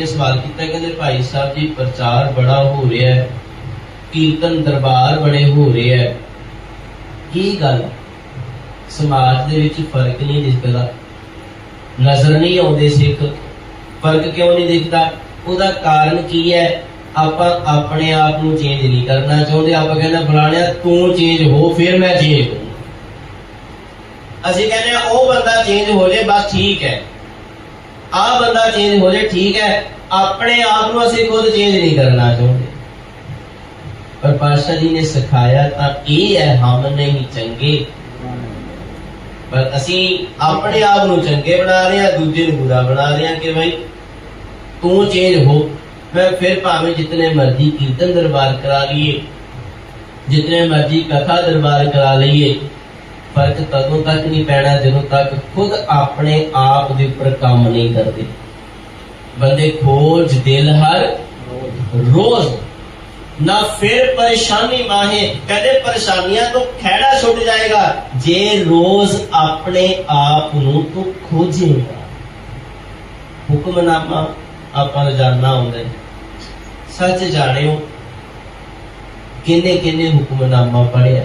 ਇਹ ਸਵਾਲ ਕੀਤਾ ਕਹਿੰਦੇ ਭਾਈ ਸਾਹਿਬ ਜੀ, ਪ੍ਰਚਾਰ ਬੜਾ ਹੋ ਰਿਹਾ ਹੈ, ਕੀਰਤਨ ਦਰਬਾਰ ਬੜੇ ਹੋ ਰਹੇ ਹੈ। ਕੀ ਗੱਲ? ਸਮਾਜ ਦੇ ਵਿੱਚ ਫ਼ਰਕ ਨਹੀਂ ਦਿਖਦਾ। ਨਜ਼ਰ ਨਹੀਂ ਆਉਂਦੇ ਸਿੱਖ। ਫ਼ਰਕ ਕਿਉਂ ਨਹੀਂ ਦਿਖਦਾ? ਉਹਦਾ ਕਾਰਨ ਕੀ ਹੈ? ਆਪਾਂ ਆਪਣੇ ਆਪ ਨੂੰ ਚੇਂਜ ਨਹੀਂ ਕਰਨਾ ਚਾਹੁੰਦੇ। ਆਪਾਂ ਕਹਿੰਦੇ ਫਲਾਣਿਆ, ਤੂੰ ਚੇਂਜ ਹੋ, ਫਿਰ ਮੈਂ ਚੇਂਜ ਅਸੀਂ ਕਹਿੰਦੇ ਉਹ ਬੰਦਾ ਚੇਂਜ ਹੋ ਜਾਏ, ਬਸ ਠੀਕ ਹੈ। آپ بندہ چینج ہو جائے ٹھیک ہے اپنے آپ کو اسی خود چینج نہیں کرنا چاہتے پر پاشا جی نے سکھایا تھا یہ ہے ہم نہیں چنگے پر اسی اپنے آپ کو چنگے بنا رہے ہیں دوجے کو برا بنا رہے ہیں کہ بھائی تو چینج ہو میں پھر پاویں جتنے مرضی کیرتن دربار کرا لیے جتنے مرضی کتھا دربار کرا لیے ਫ਼ਰਕ ਤਦੋਂ ਤੱਕ ਨਹੀਂ ਪੈਣਾ ਜਦੋਂ ਤੱਕ ਖੁਦ ਆਪਣੇ ਆਪ ਦੇ ਉੱਪਰ ਕੰਮ ਨਹੀਂ ਕਰਦੇ। ਬੰਦੇ ਖੋਜ, ਦਿਲ ਹਰ ਰੋਜ਼। ਨਾ ਫਿਰ ਪਰੇਸ਼ਾਨੀ ਮਾਹੇ ਕਹਿੰਦੇ ਪਰੇਸ਼ਾਨੀਆਂ ਤੋਂ ਖਹਿੜਾ ਛੁੱਟ ਜਾਏਗਾ, ਜੇ ਰੋਜ਼ ਆਪਣੇ ਆਪ ਨੂੰ ਤੂੰ ਖੋਜੇਗਾ। ਹੁਕਮਨਾਮਾ ਆਪਾਂ ਨੂੰ ਜਾਣਨਾ ਹੁੰਦਾ ਹੈ। ਸੱਚ ਜਾਣਿਓ ਕਿੰਨੇ ਕਿੰਨੇ ਹੁਕਮਨਾਮਾ ਪੜਿਆ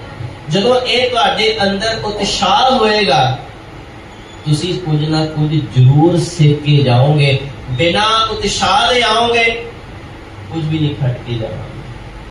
ਜਦੋਂ ਇਹ ਤੁਹਾਡੇ ਅੰਦਰ ਉਤਸ਼ਾਹ ਹੋਏਗਾ ਤੁਸੀਂ ਕੁਝ ਨਾ ਕੁਝ ਜ਼ਰੂਰ ਸਿੱਖ ਕੇ ਜਾਓਗੇ ਬਿਨਾ ਉਤਸ਼ਾਹ ਦੇ ਆਓਗੇ ਕੁਝ ਵੀ ਨਹੀਂ ਖਟ ਕੇ ਜਾਓਗੇ